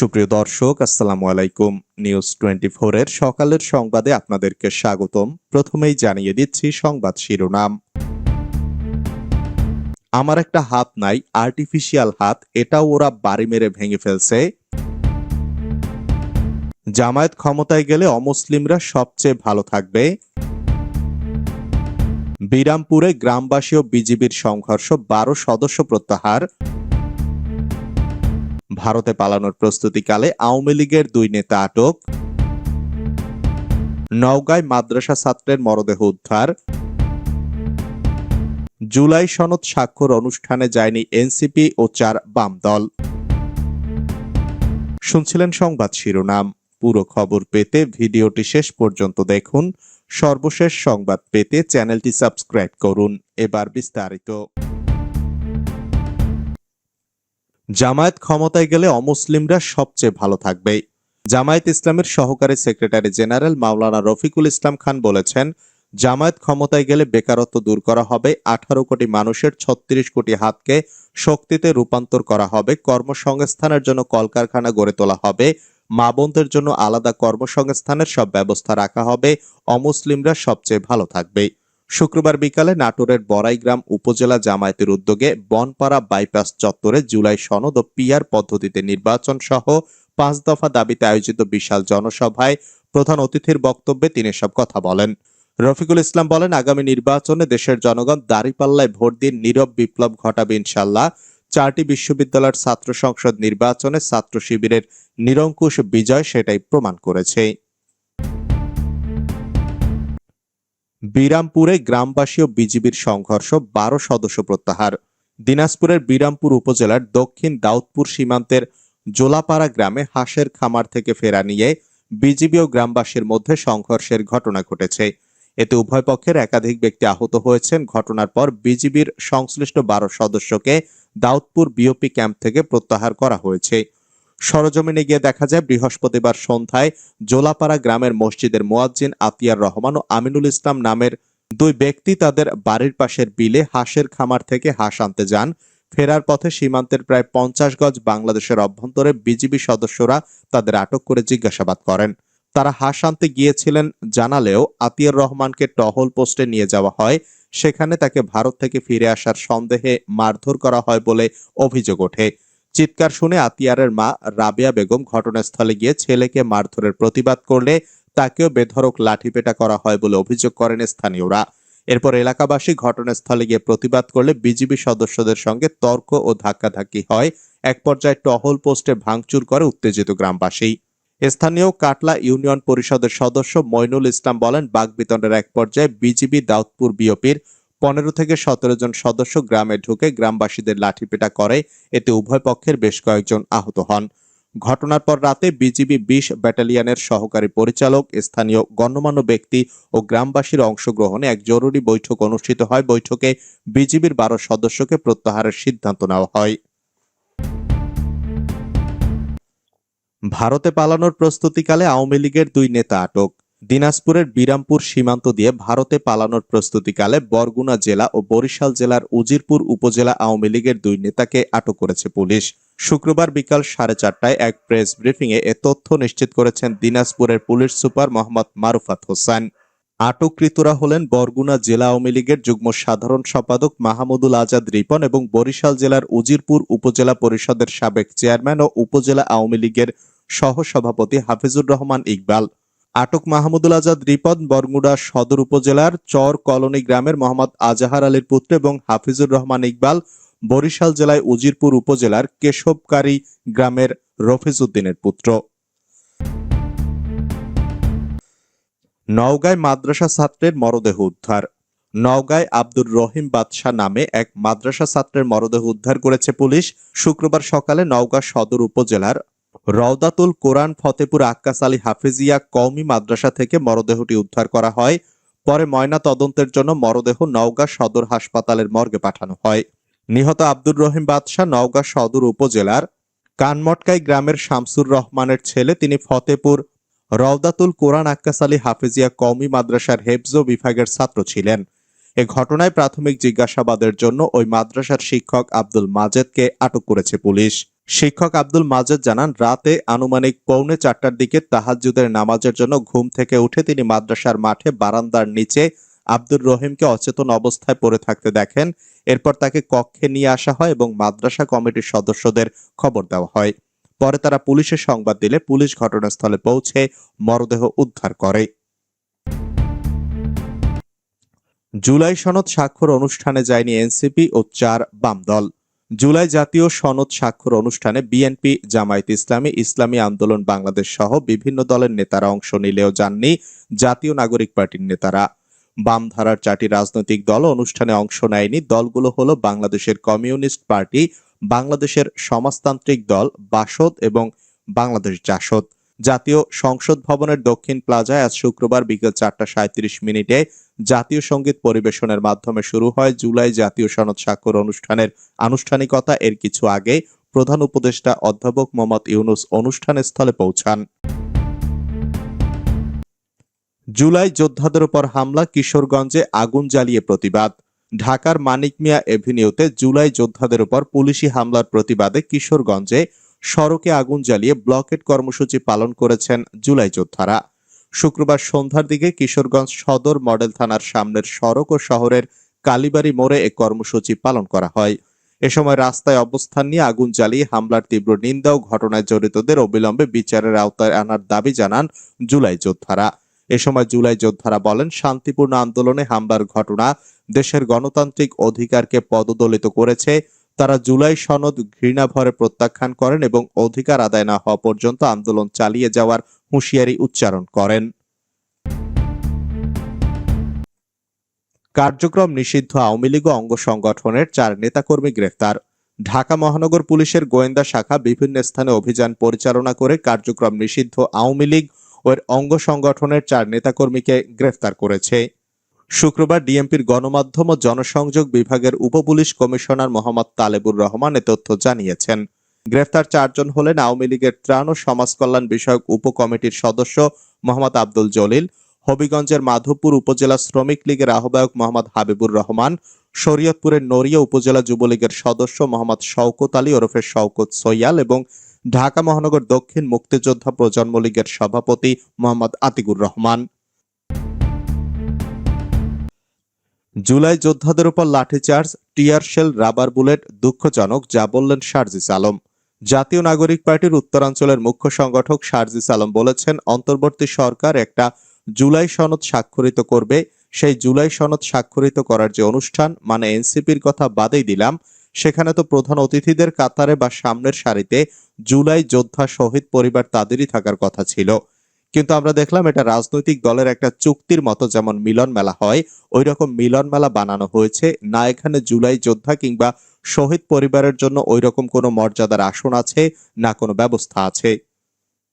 সুপ্রিয় দর্শক, আসসালামু আলাইকুম। নিউজ টোয়েন্টি এর সকালের সংবাদে আপনাদেরকে স্বাগতম। প্রথমেই জানিয়ে দিচ্ছি সংবাদ শিরোনাম। আমার একটা হাত নাই আর্টিফিশিয়াল হাত, এটাও ওরা বাড়ি মেরে ভেঙে ফেলছে। জামায়াত ক্ষমতায় গেলে অমুসলিমরা সবচেয়ে ভালো থাকবে। বিরামপুরে গ্রামবাসী ও বিজিবির সংঘর্ষ, বারো সদস্য প্রত্যাহার। ভারতে পালানোর প্রস্তুতিকালে আওয়ামী লীগের দুই নেতা আটক। নওগাঁয় মাদ্রাসা ছাত্রের মরদেহ উদ্ধার। জুলাই সনদ স্বাক্ষর অনুষ্ঠানে যায়নি এনসিপি ও চার বাম দল। শুনছিলেন সংবাদ শিরোনাম। পুরো খবর পেতে ভিডিওটি শেষ পর্যন্ত দেখুন। সর্বশেষ সংবাদ পেতে চ্যানেলটি সাবস্ক্রাইব করুন। এবার বিস্তারিত। জামায়াত ক্ষমতায় গেলে অমুসলিমরা সবচেয়ে ভালো থাকবে। জামায়াত ইসলামের সহকারী সেক্রেটারি জেনারেল মাওলানা রফিকুল ইসলাম খান বলেছেন, জামায়াত ক্ষমতায় গেলে বেকারত্ব দূর করা হবে, আঠারো কোটি মানুষের ছত্রিশ কোটি হাতকে শক্তিতে রূপান্তর করা হবে, কর্মসংস্থানের জন্য কলকারখানা গড়ে তোলা হবে, মা বোনদের জন্য আলাদা কর্মসংস্থানের সব ব্যবস্থা রাখা হবে, অমুসলিমরা সবচেয়ে ভালো থাকবে। শুক্রবার বিকালে নাটোরের বড়াইগ্রাম উপজেলা জামায়াতের উদ্যোগে বনপাড়া বাইপাস চত্বরে জুলাই সনদ ও পিয়ার পদ্ধতিতে নির্বাচন সহ পাঁচ দফা দাবিতে আয়োজিত বিশাল জনসভায় প্রধান অতিথির বক্তব্যে তিনি সব কথা বলেন। রফিকুল ইসলাম বলেন, আগামী নির্বাচনে দেশের জনগণ দাঁড়িপাল্লায় ভোট দিয়ে নীরব বিপ্লব ঘটাবে ইনশাল্লাহ চারটি বিশ্ববিদ্যালয়ের ছাত্র সংসদ নির্বাচনে ছাত্র শিবিরের নিরঙ্কুশ বিজয় সেটাই প্রমাণ করেছে। বিরামপুরে গ্রামবাসী ও বিজিবির সংঘর্ষ বারো সদস্য প্রত্যাহার। দিনাজপুরের বিরামপুর উপজেলার দক্ষিণ দাউদপুর সীমান্তের জোলাপাড়া গ্রামে হাঁসের খামার থেকে ফেরা নিয়ে বিজিবি ও গ্রামবাসীর মধ্যে সংঘর্ষের ঘটনা ঘটেছে। এতে উভয় পক্ষের একাধিক ব্যক্তি আহত হয়েছেন। ঘটনার পর বিজিবির সংশ্লিষ্ট বারো সদস্যকে দাউদপুর বিওপি ক্যাম্প থেকে প্রত্যাহার করা হয়েছে। সরজমিনে গিয়ে দেখা যায়, বৃহস্পতিবার সন্ধ্যায় জোলাপাড়া গ্রামের মসজিদের মোয়াজ্জিন আতিয়ার রহমান ও আমিনুল ইসলাম নামের দুই ব্যক্তি তাদের বাড়ির পাশের বিলে হাঁসের খামার থেকে হাঁস আনতে যান। ফেরার পথে সীমান্তের প্রায় পঞ্চাশ গজ বাংলাদেশের অভ্যন্তরে বিজিবি সদস্যরা তাদের আটক করে জিজ্ঞাসাবাদ করেন। তারা হাঁস আনতে গিয়েছিলেন জানালেও আতিয়ার রহমানকে টহল পোস্টে নিয়ে যাওয়া হয়। সেখানে তাকে ভারত থেকে ফিরে আসার সন্দেহে মারধর করা হয় বলে অভিযোগ ওঠে। চিৎকার শুনে আতিয়ারের মা রাবেয়া বেগম ঘটনাস্থলে গিয়ে ছেলেকে মারধরের প্রতিবাদ করলে তাকেও বেধরক লাঠিপেটা করা হয় বলে অভিযোগ করেন স্থানীয়রা। এরপর এলাকাবাসী ঘটনাস্থলে গিয়ে প্রতিবাদ করলে বিজিবি সদস্যদের সঙ্গে তর্ক ও ধাক্কাধাক্কি হয়। এক পর্যায়ে টহল পোস্টে ভাঙচুর করে উত্তেজিত গ্রামবাসী। স্থানীয় কাটলা ইউনিয়ন পরিষদের সদস্য মইনুল ইসলাম বলেন, বাগবিতণ্ডের এক পর্যায়ে বিজিবি দাউদপুর বিওপির পনেরো থেকে সতেরো জন সদস্য গ্রামে ঢুকে গ্রামবাসীদের লাঠিপেটা করে। এতে উভয় পক্ষের বেশ কয়েকজন আহত হন। ঘটনার পর রাতে বিজিবি বিশ ব্যাটালিয়নের সহকারী পরিচালক, স্থানীয় গণ্যমান্য ব্যক্তি ও গ্রামবাসীর অংশগ্রহণে এক জরুরি বৈঠক অনুষ্ঠিত হয়। বৈঠকে বিজিবির বারো সদস্যকে প্রত্যাহারের সিদ্ধান্ত নেওয়া হয়। ভারতে পালানোর প্রস্তুতিকালে আওয়ামী লীগের দুই নেতা আটক। দিনাজপুরের বিরামপুর সীমান্ত দিয়ে ভারতে পালানোর প্রস্তুতিকালে বরগুনা জেলা ও বরিশাল জেলার উজিরপুর উপজেলা আওয়ামী লীগের দুই নেতাকে আটক করেছে পুলিশ। শুক্রবার বিকাল সাড়ে চারটায় এক প্রেস ব্রিফিংয়ে এ তথ্য নিশ্চিত করেছেন দিনাজপুরের পুলিশ সুপার মোহাম্মদ মারুফাত হোসেন। আটককৃতরা হলেন বরগুনা জেলা আওয়ামী লীগের যুগ্ম সাধারণ সম্পাদক মাহমুদুল আজাদ রিপন এবং বরিশাল জেলার উজিরপুর উপজেলা পরিষদের সাবেক চেয়ারম্যান ও উপজেলা আওয়ামী লীগের সহসভাপতি হাফিজুর রহমান ইকবাল। আটক মাহমুদুল আজাদ রিপন বরগুড়া সদর উপজেলার চর কলোনি গ্রামের মোহাম্মদ আজাহার আলীর পুত্র এবং হাফিজুর রহমান ইকবাল বরিশাল জেলায় উজিরপুর উপজেলার কেশবকারী গ্রামের রফিজ উদ্দিনের পুত্র। নওগাঁয় মাদ্রাসা ছাত্রের মরদেহ উদ্ধার। নওগাঁয় আব্দুর রহিম বাদশাহ নামে এক মাদ্রাসা ছাত্রের মরদেহ উদ্ধার করেছে পুলিশ। শুক্রবার সকালে নওগাঁ সদর উপজেলার রওদাতুল কোরআন ফতেপুর আক্কাস আলী হাফিজিয়া কওমি মাদ্রাসা থেকে মরদেহটি উদ্ধার করা হয়। পরে ময়না তদন্তের জন্য মরদেহ নওগাঁ সদর হাসপাতালের মর্গে পাঠানো হয়। নিহত আব্দুর রহিম বাদশাহ নওগাঁ সদর উপজেলার কানমটকাই গ্রামের শামসুর রহমানের ছেলে, তিনি ফতেপুর রওদাতুল কোরআন আক্কাস আলী হাফিজিয়া কওমি মাদ্রাসার হেফজো বিভাগের ছাত্র ছিলেন। এ ঘটনায় প্রাথমিক জিজ্ঞাসাবাদের জন্য ওই মাদ্রাসার শিক্ষক আব্দুল মাজেদকে আটক করেছে পুলিশ। শিক্ষক আব্দুল মাজেদ জানান, রাতে আনুমানিক পৌনে চারটার দিকে তাহাজ্জুদের নামাজের জন্য ঘুম থেকে উঠে তিনি মাদ্রাসার মাঠে বারান্দার নিচে আব্দুর রহিমকে অচেতন অবস্থায় পড়ে থাকতে দেখেন। এরপর তাকে কক্ষে নিয়ে আসা হয় এবং মাদ্রাসা কমিটির সদস্যদের খবর দেওয়া হয়। পরে তারা পুলিশে সংবাদ দিলে পুলিশ ঘটনাস্থলে পৌঁছে মরদেহ উদ্ধার করে। জুলাই সনদ স্বাক্ষর অনুষ্ঠানে যায়নি এনসিপি ও চার বাম দল। জুলাই জাতীয় সনদ স্বাক্ষর অনুষ্ঠানে বিএনপি, জামায়াত ইসলামী ইসলামী আন্দোলন, বাংলাদেশ সহ বিভিন্ন দলের নেতারা অংশ নিলেও যাননি জাতীয় নাগরিক পার্টির নেতারা। বামধারার চারটি রাজনৈতিক দল অনুষ্ঠানে অংশ নেয়নি। দলগুলো হলো বাংলাদেশের কমিউনিস্ট পার্টি, বাংলাদেশের সমাজতান্ত্রিক দল বাসদ এবং বাংলাদেশ জাসদ। জাতীয় সংসদ ভবনের দক্ষিণ প্লাজায় আজ শুক্রবার বিকেল চারটা সাঁত্রিশ মিনিটে জাতীয় সংগীত পরিবেশনের মাধ্যমে শুরু হয় জুলাই জাতীয় সনদ স্বাক্ষর অনুষ্ঠানের আনুষ্ঠানিকতা। এর কিছু আগে প্রধান উপদেষ্টা অধ্যাপক মোহাম্মদ ইউনুস অনুষ্ঠান স্থলে পৌঁছান। জুলাই যোদ্ধাদের উপর হামলা, কিশোরগঞ্জে আগুন জ্বালিয়ে প্রতিবাদ। ঢাকার মানিক মিয়া এভিনিউতে জুলাই যোদ্ধাদের উপর পুলিশি হামলার প্রতিবাদে কিশোরগঞ্জে সড়কে আগুন জ্বালিয়ে ব্লকেট কর্মসূচি পালন করেছেন জুলাই যোদ্ধারা। শুক্রবার সন্ধ্যার দিকে কিশোরগঞ্জ সদর মডেল থানার সামনের সড়ক ও শহরের কালীবাড়ি মোড়ে এ কর্মসূচি পালন করা হয়। এ সময় রাস্তায় অবস্থান নিয়ে আগুন জ্বালিয়ে হামলার তীব্র নিন্দা ও ঘটনায় জড়িতদের অবিলম্বে বিচারের আওতায় আনার দাবি জানান জুলাই যোদ্ধারা। এ সময় জুলাই যোদ্ধারা বলেন, শান্তিপূর্ণ আন্দোলনে হামলার ঘটনা দেশের গণতান্ত্রিক অধিকারকে পদদলিত করেছে তারা জুলাই সনদ ঘৃণাভরে প্রত্যাখ্যান করেন এবং অধিকার আদায় না হওয়া পর্যন্ত আন্দোলন চালিয়ে যাওয়ার হুঁশিয়ারি উচ্চারণ করেন। কার্যক্রম নিষিদ্ধ আওয়ামী লীগ অঙ্গ সংগঠনের চার নেতাকর্মী গ্রেফতার। ঢাকা মহানগর পুলিশের গোয়েন্দা শাখা বিভিন্ন স্থানে অভিযান পরিচালনা করে কার্যক্রম নিষিদ্ধ আওয়ামী লীগ ও অঙ্গ সংগঠনের চার নেতাকর্মীকে গ্রেফতার করেছে। শুক্রবার ডিএমপির গণমাধ্যম ও জনসংযোগ বিভাগের উপপুলিশ কমিশনার মোহাম্মদ তালেবুর রহমান এ তথ্য জানিয়েছেন। গ্রেফতার চারজন হলেন আওয়ামী লীগের ত্রাণ ও সমাজ কল্যাণ বিষয়ক উপকমিটির সদস্য মোহাম্মদ আব্দুল জলিল, হবিগঞ্জের মাধবপুর উপজেলা শ্রমিক লীগের আহ্বায়ক মোহাম্মদ হাবিবুর রহমান, শরীয়তপুরের নড়িয়া উপজেলা যুবলীগের সদস্য মোহাম্মদ শওকত আলী ওরফে শওকত সৈয়াল এবং ঢাকা মহানগর দক্ষিণ মুক্তিযোদ্ধা প্রজন্ম লীগের সভাপতি মোহাম্মদ আতিকুর রহমান। জুলাই যোদ্ধাদের উপর লাঠিচার্জ, টিয়ার শেল, রাবার বুলেট, দুঃখজনক, যা বললেন শারজিস আলম। জাতীয় নাগরিক পার্টির উত্তরাঞ্চলের মুখ্য সংগঠক শারজিস আলম বলেছেন, অন্তর্বর্তী সরকার একটা জুলাই সনদ স্বাক্ষরিত করবে। সেই জুলাই সনদ স্বাক্ষরিত করার যে অনুষ্ঠান মানে এনসিপির কথা বাদেই দিলাম, সেখানে তো প্রধান অতিথিদের কাতারে বা সামনের সারিতে জুলাই যোদ্ধা শহীদ পরিবার তাদেরই থাকার কথা ছিল। কিন্তু আমরা দেখলাম এটা রাজনৈতিক দলের একটা চুক্তির মতো যেমন মিলন মেলা হয় ওই রকম মিলন মেলা বানানো হয়েছে। না এখানে জুলাই যোদ্ধা কিংবা শহীদ পরিবারের জন্য ওই রকম কোনো মর্যাদার আসন আছে, না কোনো ব্যবস্থা আছে।